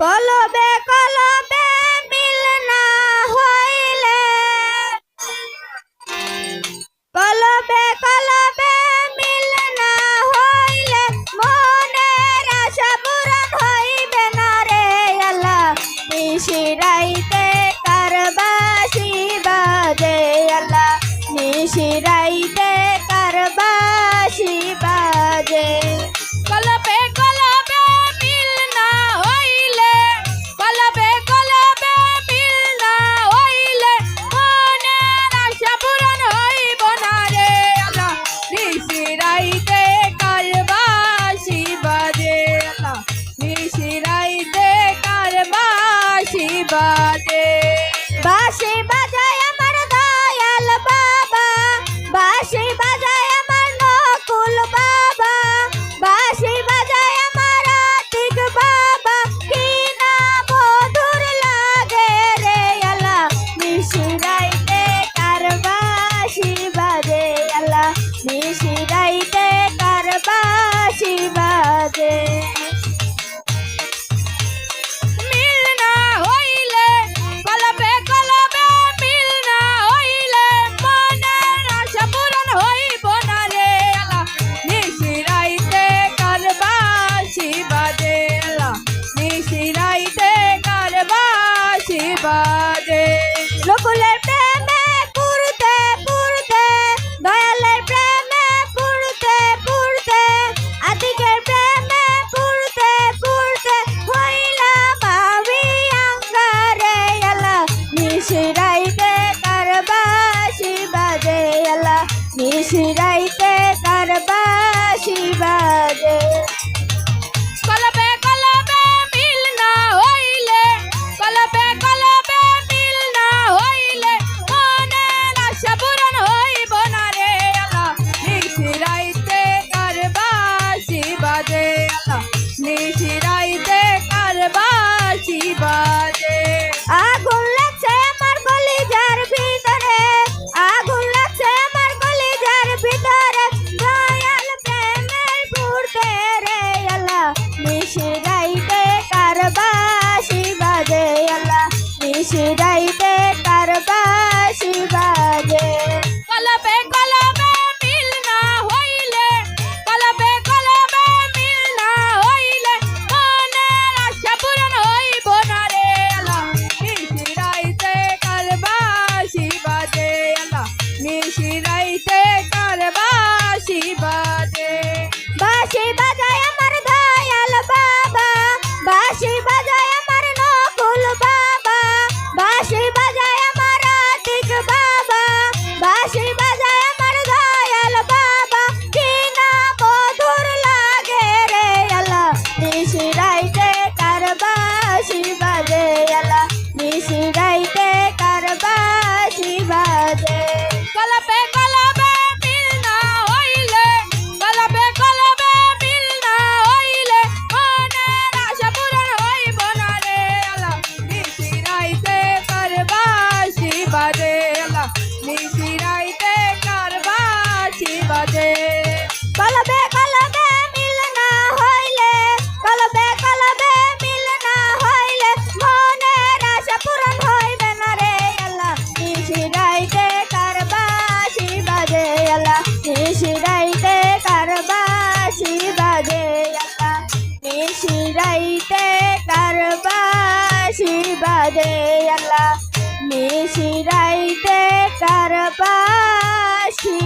কলবে কলবে মিল না হইলে। কলবে কলবে মিল না হইলে মনের আশা পূরণ হইবে না রে আল্লাহ। বাজে। বাসে বাজে। 期待 বাজে আল্লাহ মিশিরাইতে কারবাসী।